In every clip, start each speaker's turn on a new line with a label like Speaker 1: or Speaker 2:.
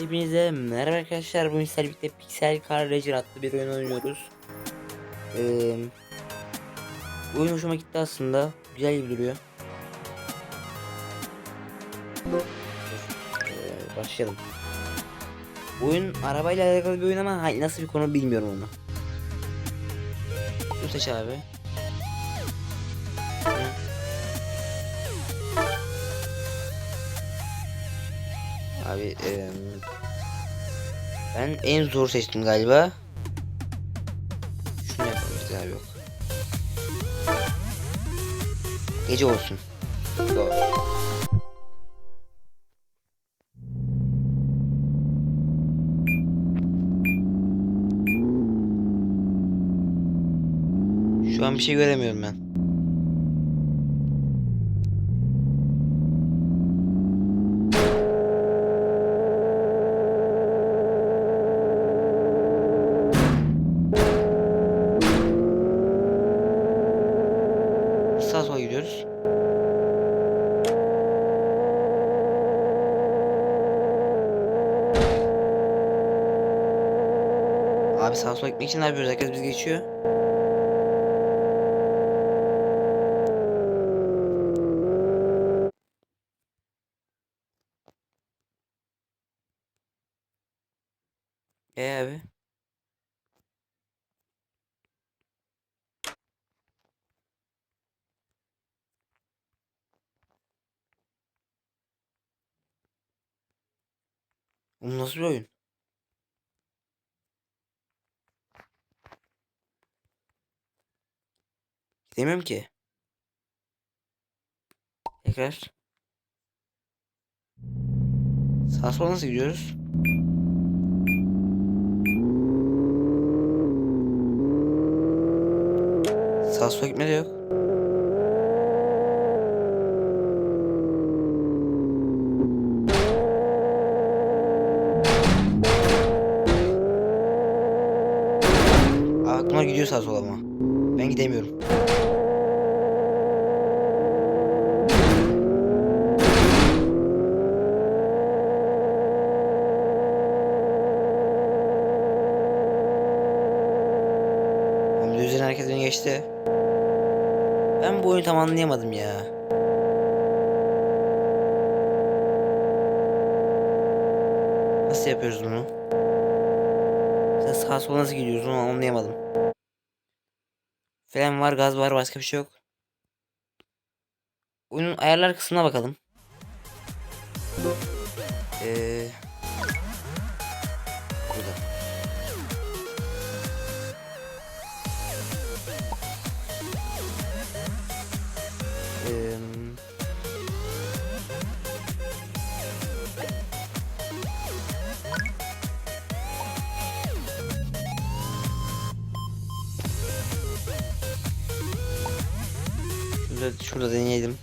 Speaker 1: Hepinize merhaba arkadaşlar. Bugün sizlerle birlikte Pixel Car Racer adlı bir oyun oynuyoruz. Ee, bu oyun hoşuma gitti aslında. Güzel gibi duruyor. Ee, başlayalım. Bu oyun arabayla alakalı bir oyun ama hay- nasıl bir konu bilmiyorum onu. Dur seç abi. Abi eee, ben en zor seçtim galiba. Şunu yapabiliriz abi yok. Gece olsun. Zor. Şu an bir şey göremiyorum ben. Gidiyoruz. Abi sağa sola gitmek için ne yapıyoruz? Herkes biz geçiyor. E abi. Bu nasıl bir oyun? Gidemiyorum ki. Tekrar. Sağa sola nasıl gidiyoruz? Sağa sola gitme de yok. Aa, bunlar gidiyor sağa sola ama. Ben gidemiyorum. Oğlum düzden herkes beni geçti. Ben bu oyunu tam anlayamadım ya. Nasıl yapıyoruz bunu? Sen sağa sola nasıl gidiyoruz onu anlayamadım. Fren var, gaz var, başka bir şey yok. Oyunun ayarlar kısmına bakalım. Ee, Şurada, şurada deneyelim.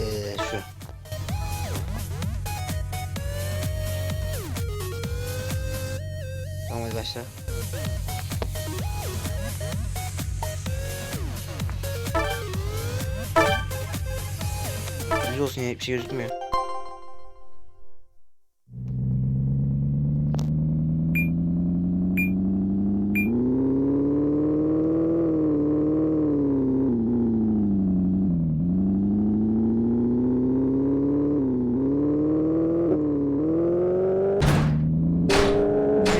Speaker 1: Ee, şu. Tamam hadi başla. Düz olsun ya bir şey gözükmüyor.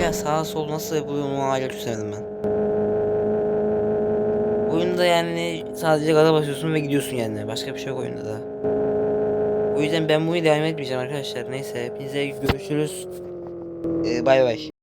Speaker 1: Ya sağa sol nasıl yapılıyor onu hala çözemedim ben. Oyunda yani sadece gaza basıyorsun ve gidiyorsun yani. Başka bir şey yok oyunda da. O yüzden ben bunu devam etmeyeceğim arkadaşlar. Neyse hepinize görüşürüz. Ee, bay bay.